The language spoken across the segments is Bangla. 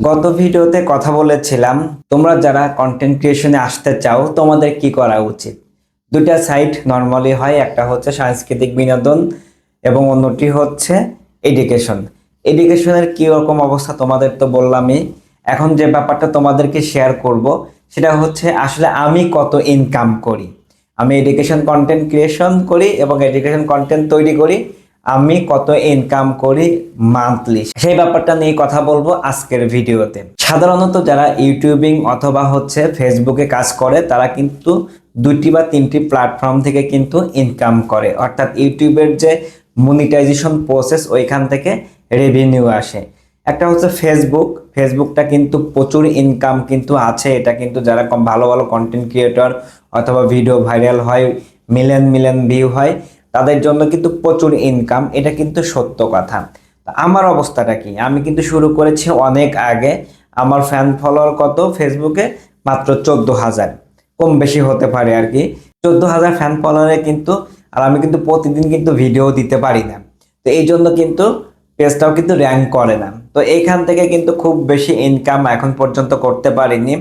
গত ভিডিওতে কথা বলেছিলাম, তোমরা যারা কন্টেন্ট ক্রিয়েশনে আসতে চাও, তোমাদের কি করা উচিত? দুটা সাইট নর্মালি হয়, একটা হচ্ছে সাংস্কৃতিক বিনোদন এবং অন্যটি হচ্ছে এডুকেশন এডুকেশনের কি রকম অবস্থা তোমাদের তো বললামই। এখন যে ব্যাপারটা তোমাদেরকে শেয়ার করব, সেটা হচ্ছে আসলে আমি কত ইনকাম করি? আমি এডুকেশন কন্টেন্ট ক্রিয়েশন করি এবং এডুকেশন কন্টেন্ট তৈরি করি আমি কত ইনকাম করি মান্থলি সেই ব্যাপারটা নিয়ে কথা বলব আজকের ভিডিওতে। সাধারণত যারা ইউটিউবিং অথবা হচ্ছে ফেসবুকে কাজ করে, তারা কিন্তু দুটি বা তিনটি প্ল্যাটফর্ম থেকে কিন্তু ইনকাম করে। অর্থাৎ ইউটিউবের যে মনিটাইজেশন প্রসেস ওইখান থেকে রেভিনিউ আসে। একটা হচ্ছে ফেসবুক ফেসবুকটা কিন্তু প্রচুর ইনকাম কিন্তু আছে। এটা কিন্তু যারা ভালো ভালো কন্টেন্ট ক্রিয়েটর অথবা ভিডিও ভাইরাল হয়, মিলিয়ন মিলিয়ন ভিউ হয় তাদের জন্য কিন্তু প্রচুর ইনকাম এটা কিন্তু সত্য কথা। আমার অবস্থাটা কি? আমি কিন্তু শুরু করেছি অনেক আগে। আমার ফ্যান ফলোয়ার কত? ফেসবুকে মাত্র চোদ্দ হাজার। কম বেশি হতে পারে আর কি। চোদ্দ হাজার ফ্যান ফলোয়ারে কিন্তু, আর আমি কিন্তু প্রতিদিন কিন্তু ভিডিও দিতে পারি না। তো এই জন্য কিন্তু পেজটাও কিন্তু র্যাঙ্ক করে না। তো এইখান থেকে কিন্তু খুব বেশি ইনকাম এখন পর্যন্ত করতে পারিনি।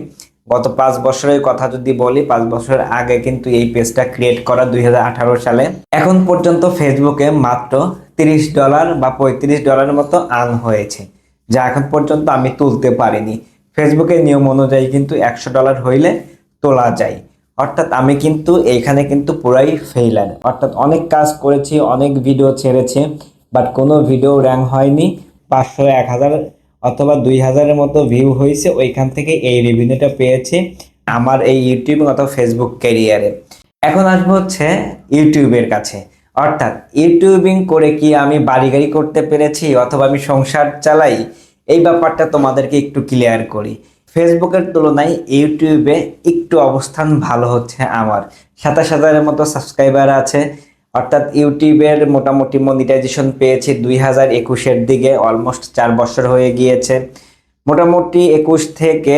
গত পাঁচ বছরের কথা যদি বলি, পাঁচ বছরের আগে কিন্তু এই পেজটা ক্রিয়েট করা দু হাজার আঠারো সালে। এখন পর্যন্ত ফেসবুকে মাত্র তিরিশ ডলার বা পঁয়ত্রিশ ডলারের মতো আর্ন হয়েছে, যা এখন পর্যন্ত আমি তুলতে পারিনি। ফেসবুকের নিয়ম অনুযায়ী কিন্তু একশো ডলার হইলে তোলা যায়। অর্থাৎ আমি কিন্তু এইখানে কিন্তু পুরাই ফেইলার অর্থাৎ অনেক কাজ করেছি, অনেক ভিডিও ছেড়েছে বাট কোনো ভিডিও র্যাঙ্ক হয়নি। পাঁচশো এক হাজার অথবা দুই হাজারের মতো ভিউ হয়েছে, ওইখান থেকে এই রেভিনিউটা পেয়েছি আমার এই ইউটিউব অথবা ফেসবুক ক্যারিয়ারে এখন আসব হচ্ছে ইউটিউবের কাছে। অর্থাৎ ইউটিউবিং করে কি আমি বাড়ি গাড়ি করতে পেরেছি অথবা আমি সংসার চালাই? এই ব্যাপারটা তোমাদেরকে একটু ক্লিয়ার করি। ফেসবুকের তুলনায় ইউটিউবে একটু অবস্থান ভালো হচ্ছে আমার। সাতাশ হাজারের মতো সাবস্ক্রাইবার আছে অর্থাৎ ইউটিউবের মোটামুটি মনিটাইজেশন পেয়েছি দুই হাজার একুশের দিকে অলমোস্ট চার বছর হয়ে গিয়েছে। মোটামুটি একুশ থেকে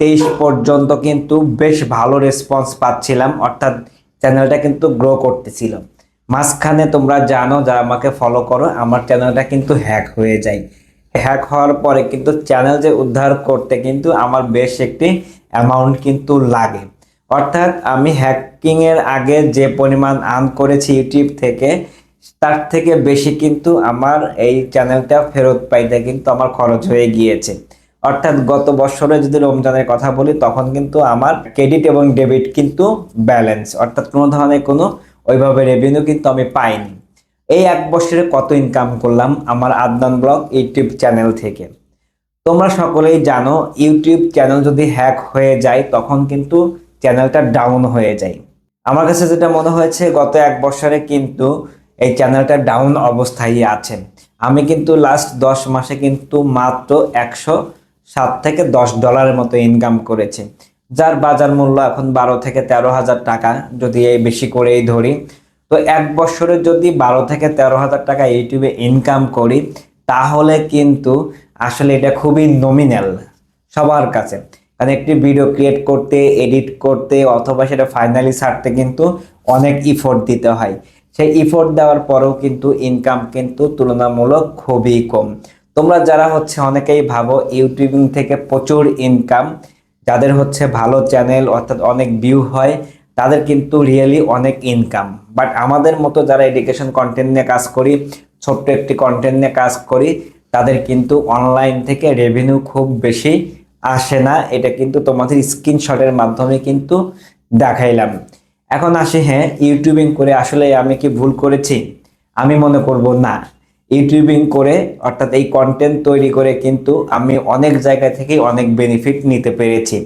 তেইশ পর্যন্ত কিন্তু বেশ ভালো রেসপন্স পাচ্ছিলাম, অর্থাৎ চ্যানেলটা কিন্তু গ্রো করতেছিল। মাঝখানে তোমরা জানো, যারা আমাকে ফলো করো, আমার চ্যানেলটা কিন্তু হ্যাক হয়ে যায়। হ্যাক হওয়ার পরে কিন্তু চ্যানেল যে উদ্ধার করতে কিন্তু আমার বেশ একটি অ্যামাউন্ট কিন্তু লাগে। অর্থাৎ আমি হ্যাকিং এর আগে যে পরিমাণ আর্ন করেছি ইউটিউব থেকে, তার থেকে বেশি কিন্তু আমার এই চ্যানেলটা ফেরত পাইতে কিন্তু আমার খরচ হয়ে গিয়েছে। অর্থাৎ গত বছরে যদি রমজানের কথা বলি, তখন কিন্তু আমার ক্রেডিট এবং ডেবিট কিন্তু ব্যালেন্স অর্থাৎ কোনো ধরনের কোনো ওইভাবে রেভিনিউ কিন্তু আমি পাইনি। এই এক বছরে কত ইনকাম করলাম আমার আদনান ব্লগ ইউটিউব চ্যানেল থেকে। তোমরা সকলেই জানো, ইউটিউব চ্যানেল যদি হ্যাক হয়ে যায়, তখন কিন্তু চ্যানেলটা ডাউন হয়ে যায়। আমার কাছে যেটা মনে হয়েছে, গত এক বছরে কিন্তু এই চ্যানেলটা ডাউন অবস্থায় আছে। আমি কিন্তু লাস্ট দশ মাসে কিন্তু মাত্র একশো সাত থেকে দশ ডলারের মতো ইনকাম করেছি। যার বাজার মূল্য এখন বারো থেকে তেরো হাজার টাকা, যদি এই বেশি করেই ধরি। তো এক বছরে যদি বারো থেকে তেরো হাজার টাকা ইউটিউবে ইনকাম করি, তাহলে কিন্তু আসলে এটা খুবই নমিনাল সবার কাছে। কারণ একটি ভিডিও ক্রিয়েট করতে এডিট করতে অথবা সেটা ফাইনালি ছাড়তে কিন্তু অনেক ইফোর্ট দিতে হয়। সেই ইফোর্ট দেওয়ার পরেও কিন্তু ইনকাম কিন্তু তুলনামূলক খুবই কম। তোমরা যারা হচ্ছে অনেকেই ভাবো ইউটিউবিং থেকে প্রচুর ইনকাম যাদের হচ্ছে ভালো চ্যানেল অর্থাৎ অনেক ভিউ হয়, তাদের কিন্তু রিয়েলি অনেক ইনকাম বাট আমাদের মতো যারা এডুকেশন কন্টেন্ট নিয়ে কাজ করি, ছোট্ট একটি কন্টেন্ট নিয়ে কাজ করি, তাদের কিন্তু অনলাইন থেকে রেভিনিউ খুব বেশি আসে না, এটা কিন্তু তোমাদের স্ক্রিনশটের মাধ্যমে কিন্তু দেখাইলাম। এখন আসে হ্যাঁ ইউটিউবিং করে আসলে আমি কি ভুল করেছি? আমি মনে করব না। ইউটিউবিং করে, অর্থাৎ এই কন্টেন্ট তৈরি করে কিন্তু আমি অনেক জায়গা থেকে অনেক বেনিফিট নিতে পেরেছি।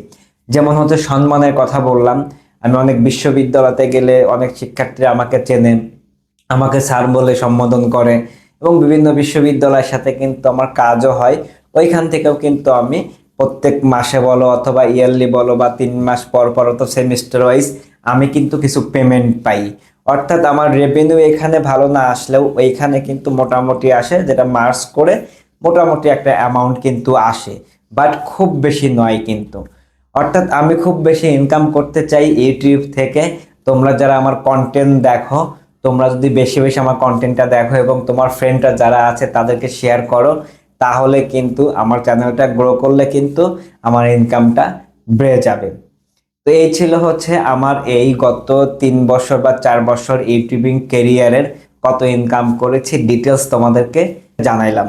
যেমন হচ্ছে সম্মানের কথা বললাম, আমি অনেক বিশ্ববিদ্যালয়তে গেলে অনেক শিক্ষার্থীরা আমাকে চেনে, আমাকে স্যার বলে সম্বোধন করে এবং বিভিন্ন বিশ্ববিদ্যালয়ের সাথে কিন্তু আমার কাজও হয়, ওইখান থেকেও কিন্তু আমি প্রত্যেক মাসে বলো অথবা ইয়ারলি বলো বা তিন মাস পর পর তো সেমিস্টার ওয়াইজ আমি কিন্তু কিছু পেমেন্ট পাই। অর্থাৎ আমার রেভিনিউ এখানে ভালো না আসলেও এইখানে কিন্তু মোটামুটি আসে, যেটা মার্চ করে মোটামুটি একটা অ্যামাউন্ট কিন্তু আসে। বাট খুব বেশি নয় কিন্তু। অর্থাৎ আমি খুব বেশি ইনকাম করতে চাই ইউটিউব থেকে। তোমরা যারা আমার কন্টেন্ট দেখো, তোমরা যদি বেশি বেশি আমার কন্টেন্টটা দেখো এবং তোমার ফ্রেন্ডরা যারা আছে তাদেরকে শেয়ার করো তাহলে কিন্তু আমার চ্যানেলটা গ্রো করলে কিন্তু আমার ইনকামটা বেড়ে যাবে। তো এই ছিল হচ্ছে আমার এই গত তিন বছর বা চার বছর ইউটিউবিং কেরিয়ারের কত ইনকাম করেছি। ডিটেলস তোমাদেরকে জানাইলাম।